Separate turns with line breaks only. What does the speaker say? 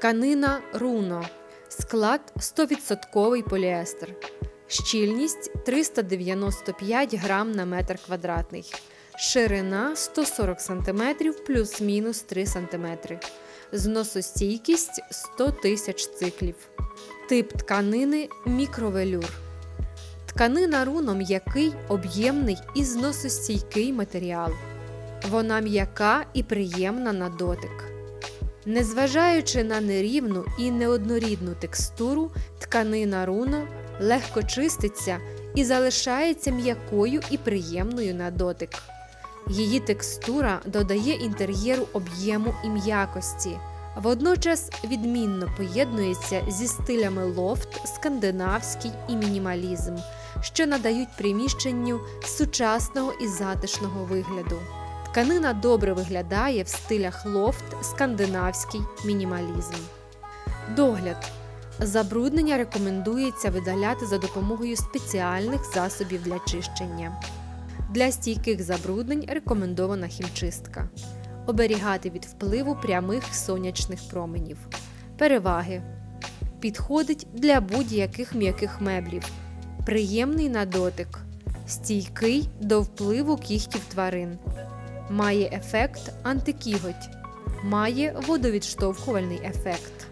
Тканина руно. Склад 100% поліестер. Щільність 395 грам на метр квадратний. Ширина 140 см плюс-мінус 3 см. Зносостійкість 100 тисяч циклів. Тип тканини мікровелюр. Тканина руно м'який, об'ємний і зносостійкий матеріал. Вона м'яка і приємна на дотик. Незважаючи на нерівну і неоднорідну текстуру, тканина руно легко чиститься і залишається м'якою і приємною на дотик. Її текстура додає інтер'єру об'єму і м'якості, водночас відмінно поєднується зі стилями лофт, скандинавський і мінімалізм, що надають приміщенню сучасного і затишного вигляду. Тканина добре виглядає в стилях лофт, скандинавський мінімалізм. Догляд. Забруднення рекомендується видаляти за допомогою спеціальних засобів для чищення. Для стійких забруднень рекомендована хімчистка. Оберігати від впливу прямих сонячних променів. Переваги. Підходить для будь-яких м'яких меблів. Приємний на дотик. Стійкий до впливу кігтів тварин. Має ефект антикіготь. Має водовідштовхувальний ефект.